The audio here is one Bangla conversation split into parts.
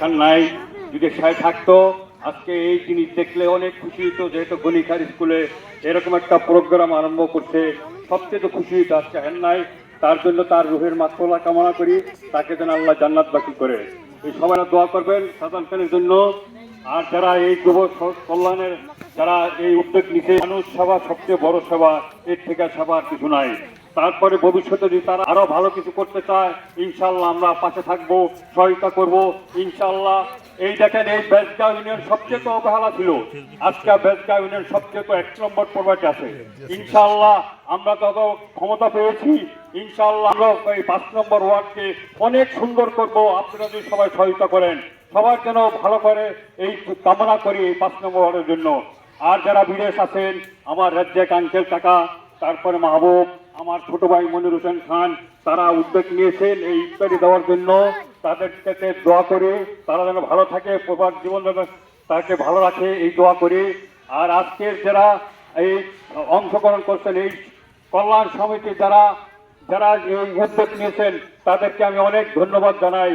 খান নাই যদি সে থাকতো। আজকে এই জিনিস দেখলে অনেক খুশি হতো যেহেতু গণিকার স্কুলে এরকম একটা প্রোগ্রাম আরম্ভ করছে। সবচেয়ে তো খুশি হতো আজকে হেন নাই। তার জন্য তার রুহের মাত্রলা কামনা করি, তাকে যেন আল্লাহ জান্নাত বাকি করে। এই সবাই দোয়া করবেন সাধারণ খানের জন্য। আর যারা এই যুব কল্যাণের, যারা এই উদ্যোগ নিচ্ছে মানুষ সেবা সবচেয়ে বড় সেবা, এর থেকে সেবা কিছু নাই। তারপরে ভবিষ্যতে যদি তারা আরও ভালো কিছু করতে চায় ইনশাল্লাহ আমরা পাশে থাকব সহায়তা করব। ইনশাল্লাহ এই দেখেন, এই বেজগাঁও ইউনিয়ন সবচেয়ে তো অবহেলা ছিল। আজকে বেজগাঁও ইউনিয়ন সবচেয়ে তো এক নম্বর প্রভাবে আছে। ইনশাল্লাহ আমরা তত ক্ষমতা পেয়েছি ইনশাল্লাহ আমরা এই পাঁচ নম্বর ওয়ার্ডকে অনেক সুন্দর করব। আপনারা যদি সবাই সহায়তা করেন, সবার যেন ভালো করে এই কামনা করি এই পাঁচ নম্বর ওয়ার্ডের জন্য। আর যারা বিদেশ আছেন, আমার রাজ্যে কাঙ্কেল কাকা, তারপরে মাহবুব আমার ছোট ভাই মনির হোসেন খান, তারা উদ্যোগ নিয়েছেন এই ইত্যাদি দেওয়ার জন্য। তাদের কাছে দোয়া করে তারা যেন ভালো থাকে প্রভাত জীবন তাকে ভালো রাখে, এই দোয়া করে। আর আজকের যারা এই অংশগ্রহণ করছেন, এই কল্যাণ সমিতি যারা যারা এই উদ্যোগ নিয়েছেন, তাদেরকে আমি অনেক ধন্যবাদ জানাই।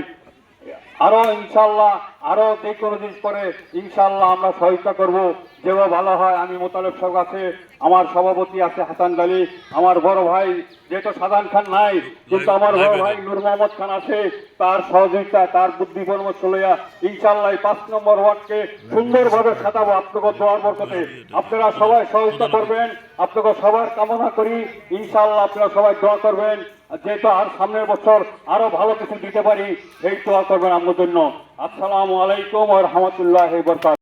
আরও ইনশাল্লাহ আরও যে কোনো জিনিস করে ইনশাল্লাহ আমরা সহায়তা করব। যেভাবে ভালো হয় আমি মোতালেব সাহেব আছে আমার সভাপতি আছে হাসান গালি আমার বড় ভাই যেহেতু সাদান খান নাই কিন্তু আমার বড় ভাই নূর মোহাম্মদ খান আছে তার সহযোগিতা তার বুদ্ধি পরামর্শ লইয়া ইনশাল্লাহ এই পাঁচ নম্বর ওয়ার্ডকে সুন্দরভাবে সাজাবো আপনাকে দোয়ার বরকতে। আপনারা সবাই সহযোগিতা করবেন আপনাকে সবার কামনা করি ইনশাল্লাহ আপনারা সবাই দোয়া করবেন। যেহেতু আর সামনের বছর আরও ভালো কিছু দিতে পারি সেই দোয়া করবেন আমার জন্য। আসসালামু আলাইকুম রহমতুল্লাহ বরকাত